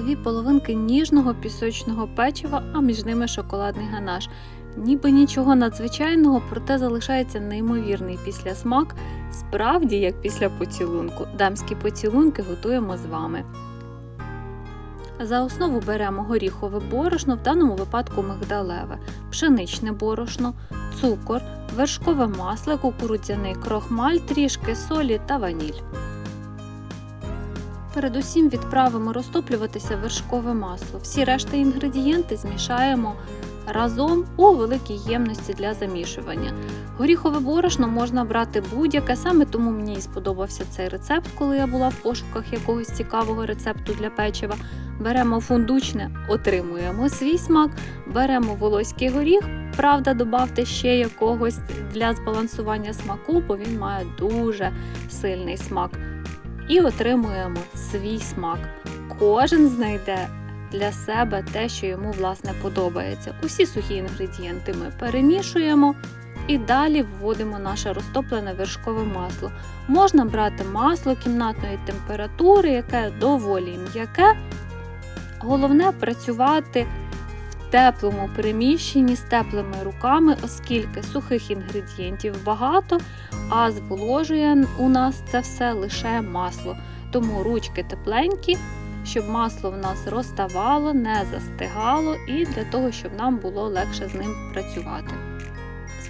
Дві половинки ніжного пісочного печива, а між ними шоколадний ганаш. Ніби нічого надзвичайного, проте залишається неймовірний післясмак, справді як після поцілунку. Дамські поцілунки готуємо з вами. За основу беремо горіхове борошно, в даному випадку мигдалеве, пшеничне борошно, цукор, вершкове масло, кукурудзяний крохмаль, трішки солі та ваніль. Передусім відправимо розтоплюватися вершкове масло. Всі решта інгредієнти змішаємо разом у великій ємності для замішування. Горіхове борошно можна брати будь-яке, саме тому мені і сподобався цей рецепт, коли я була в пошуках якогось цікавого рецепту для печива. Беремо фундучне, отримуємо свій смак, беремо волоський горіх, правда, додавте ще якогось для збалансування смаку, бо він має дуже сильний смак. І отримуємо свій смак. Кожен знайде для себе те, що йому власне подобається. Усі сухі інгредієнти ми перемішуємо і далі вводимо наше розтоплене вершкове масло. Можна брати масло кімнатної температури, яке доволі м'яке. Головне працювати теплому приміщенні з теплими руками, оскільки сухих інгредієнтів багато, а зволожує у нас це все лише масло. Тому ручки тепленькі, щоб масло в нас розставало, не застигало, і для того, щоб нам було легше з ним працювати.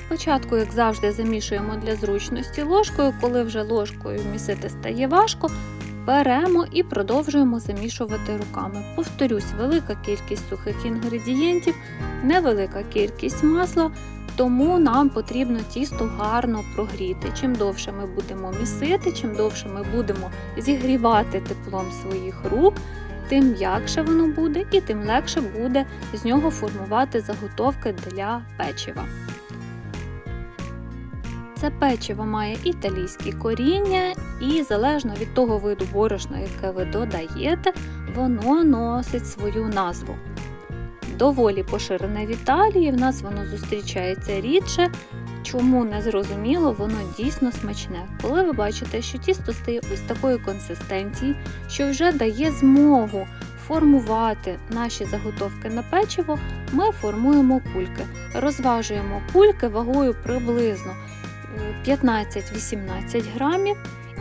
Спочатку, як завжди, замішуємо для зручності ложкою, коли вже ложкою місити стає важко, беремо і продовжуємо замішувати руками. Повторюсь, велика кількість сухих інгредієнтів, невелика кількість масла, тому нам потрібно тісто гарно прогріти. Чим довше ми будемо місити, чим довше ми будемо зігрівати теплом своїх рук, тим м'якше воно буде і тим легше буде з нього формувати заготовки для печива. Це печиво має італійське коріння, і залежно від того виду борошна, яке ви додаєте, воно носить свою назву. Доволі поширене в Італії, в нас воно зустрічається рідше. Чому не зрозуміло, воно дійсно смачне. Коли ви бачите, що тісто стає ось такої консистенції, що вже дає змогу формувати наші заготовки на печиво, ми формуємо кульки. Розважуємо кульки вагою приблизно 15-18 грамів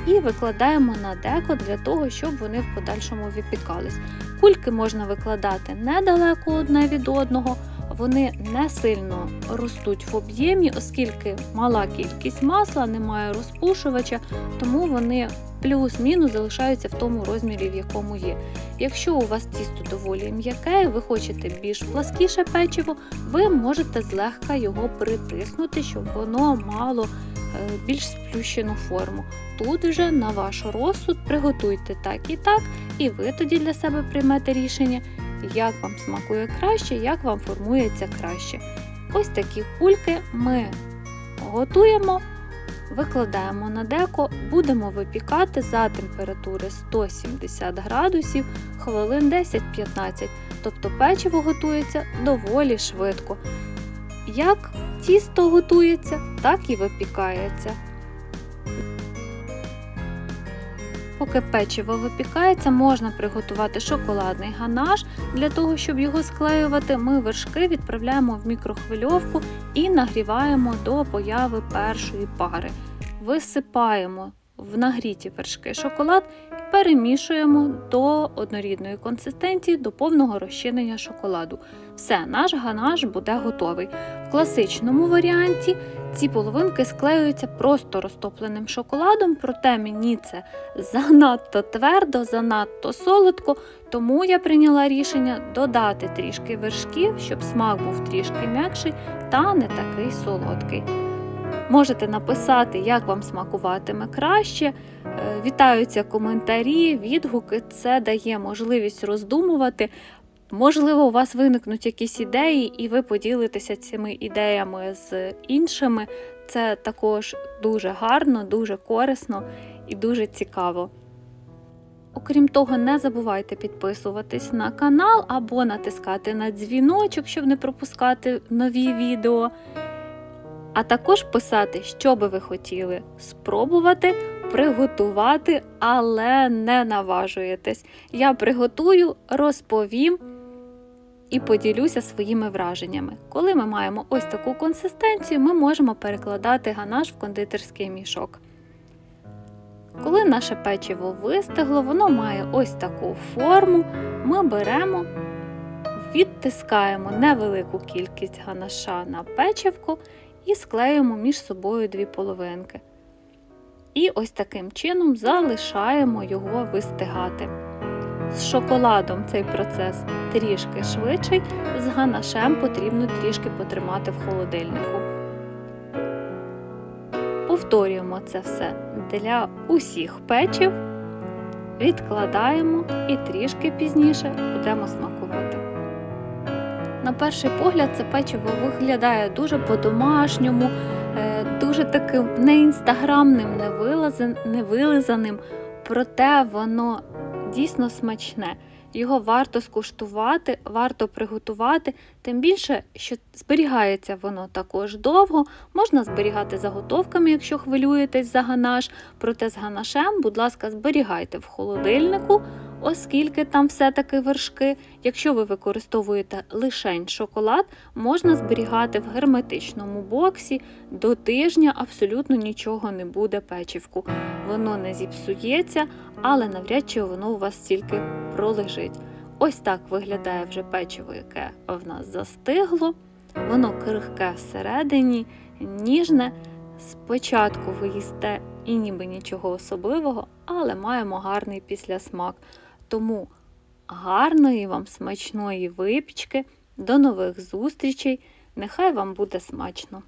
і викладаємо на деко для того, щоб вони в подальшому випікались. Кульки можна викладати недалеко одне від одного, вони не сильно ростуть в об'ємі, оскільки мала кількість масла, немає розпушувача, тому вони плюс-мінус залишаються в тому розмірі, в якому є. Якщо у вас тісто доволі м'яке, ви хочете більш пласкіше печиво, ви можете злегка його притиснути, щоб воно мало е, більш сплющену форму. Тут вже на ваш розсуд приготуйте так і так, і ви тоді для себе приймете рішення, як вам смакує краще, як вам формується краще. Ось такі кульки ми готуємо, викладаємо на деко, будемо випікати за температури 170 градусів хвилин 10-15. Тобто печиво готується доволі швидко. Як тісто готується, так і випікається. Поки печиво випікається, можна приготувати шоколадний ганаш. Для того, щоб його склеювати, ми вершки відправляємо в мікрохвильовку і нагріваємо до появи першої пари. Висипаємо в нагріті вершки шоколад і перемішуємо до однорідної консистенції до повного розчинення шоколаду. Все, наш ганаш буде готовий. В класичному варіанті ці половинки склеюються просто розтопленим шоколадом, проте мені це занадто твердо, занадто солодко, тому я прийняла рішення додати трішки вершків, щоб смак був трішки м'якший та не такий солодкий. Можете написати, як вам смакуватиме краще. Е, Вітаються коментарі, відгуки. Це дає можливість роздумувати. Можливо, у вас виникнуть якісь ідеї, і ви поділитеся цими ідеями з іншими. Це також дуже гарно, дуже корисно і дуже цікаво. Окрім того, не забувайте підписуватись на канал або натискати на дзвіночок, щоб не пропускати нові відео. А також писати, що би ви хотіли спробувати приготувати, але не наважуєтесь. Я приготую, розповім і поділюся своїми враженнями. Коли ми маємо ось таку консистенцію, ми можемо перекладати ганаш в кондитерський мішок. Коли наше печиво вистигло, воно має ось таку форму. Ми беремо, відтискаємо невелику кількість ганаша на печивко і склеюємо між собою дві половинки. І ось таким чином залишаємо його вистигати. З шоколадом цей процес трішки швидший, з ганашем потрібно трішки потримати в холодильнику. Повторюємо це все для усіх печів, відкладаємо і трішки пізніше будемо смакувати. На перший погляд, це печиво виглядає дуже по-домашньому, е, дуже таким не інстаграмним, не вилизаним, проте воно дійсно смачне. Його варто скуштувати, варто приготувати, тим більше, що зберігається воно також довго. Можна зберігати заготовками, якщо хвилюєтесь за ганаш. Проте з ганашем, будь ласка, зберігайте в холодильнику, оскільки там все-таки вершки. Якщо ви використовуєте лишень шоколад, можна зберігати в герметичному боксі до тижня, абсолютно нічого не буде печивку. Воно не зіпсується, але навряд чи воно у вас стільки пролежить. Ось так виглядає вже печиво, яке в нас застигло. Воно крихке всередині, ніжне. Спочатку ви їсте і ніби нічого особливого, але маємо гарний післясмак. Тому гарної вам смачної випічки, до нових зустрічей! Нехай вам буде смачно!